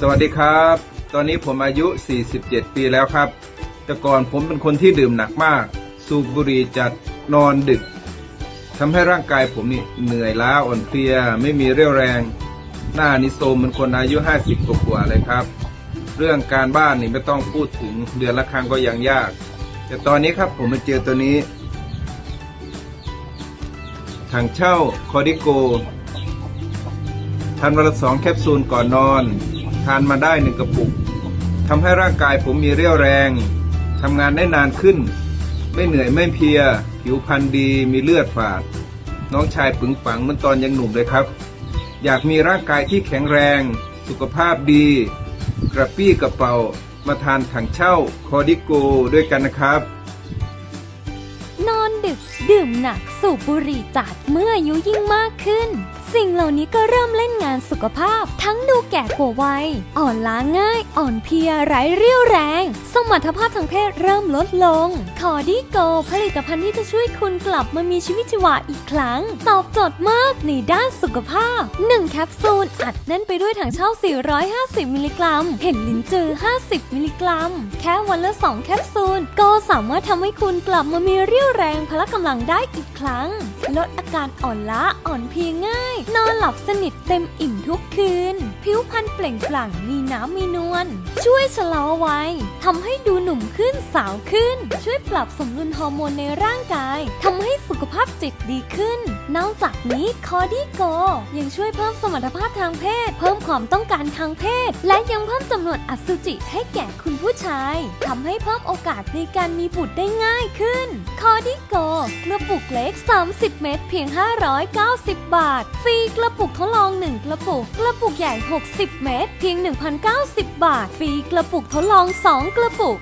สวัสดีครับ ตอนนี้ผมอายุ 47 ปีแล้วครับ แต่ก่อนผมเป็นคนที่ดื่มหนักมาก สูบบุหรี่จัดนอนดึกทำให้ร่างกายผมนี่เหนื่อยล้าอ่อนเพลีย ไม่มีเรี่ยวแรง หน้านิโซมเหมือนคนอายุ 50กว่าเลยครับ เรื่องการบ้านนี่ไม่ต้องพูดถึงเดือนละครั้งก็ยังยาก แต่ตอนนี้ครับผมมาเจอตัวนี้ถังเช่าคอดิโกทานวันละสองแคปซูลก่อนนอน ทานมาได้หนึ่งกระปุกทำให้ร่างกายผมมีเรี่ยวแรงทำงานได้นานขึ้น ไม่เหนื่อยไม่เพีย ผิวพรรณดีมีเลือดฝาด น้องชายปึงปังเหมือนตอนยังหนุ่มเลยครับ อยากมีร่างกายที่แข็งแรง สุขภาพดี กระปี้กระเป๋า มาทานถังเช่าคอดิโกด้วยกันนะครับ นอนดึกดื่มหนักสูบบุหรี่จัดเมื่ออายุยิ่งมากขึ้น สิ่งเหล่านี้ก็เริ่มเล่นงานสุขภาพ ทั้งดูแก่กว่าวัย อ่อนล้าง่าย อ่อนเพลียไร้เรี่ยวแรงสมรรถภาพทางเพศเริ่มลดลง คอดีโก ผลิตภัณฑ์ที่จะช่วยคุณกลับมามีชีวิตชีวาอีกครั้ง ตอบโจทย์มากในด้านสุขภาพ 1 แคปซูล อัดแน่นไปด้วยถังเช่า 450 มิลลิกรัม เห็นลิ้นจือ 50 มิลลิกรัม แค่วันละ 2 แคปซูล ก็สามารถทำให้คุณกลับมามีเรี่ยวแรงพละกำลังได้อีกครั้ง ลดอาการอ่อนล้าอ่อนเพลียง่าย นอนหลับสนิทเต็มอิ่มทุกคืน ผิวพรรณเปล่งปลั่งมีน้ำมีนวลช่วยชะลอวัย ทำให้ดู นุ่มขึ้นสาวขึ้น ช่วยปรับสมดุลฮอร์โมนในร่างกายทำให้สุขภาพจิตดีขึ้น นอกจากนี้คอดี้โกยังช่วยเพิ่มสมรรถภาพทางเพศ เพิ่มความต้องการทางเพศ และยังเพิ่มจำนวนอสุจิให้แก่คุณผู้ชายทำให้เพิ่มโอกาสในการมีบุตรได้ง่ายขึ้น คอดี้โกกระปุกเล็ก 30 เม็ดเพียง 590 บาท ฟรีกระปุกทดลอง 1 กระปุก กระปุกใหญ่ 60 เม็ดเพียง 1,090 บาท ฟรีกระปุกทดลอง 2 กระปุก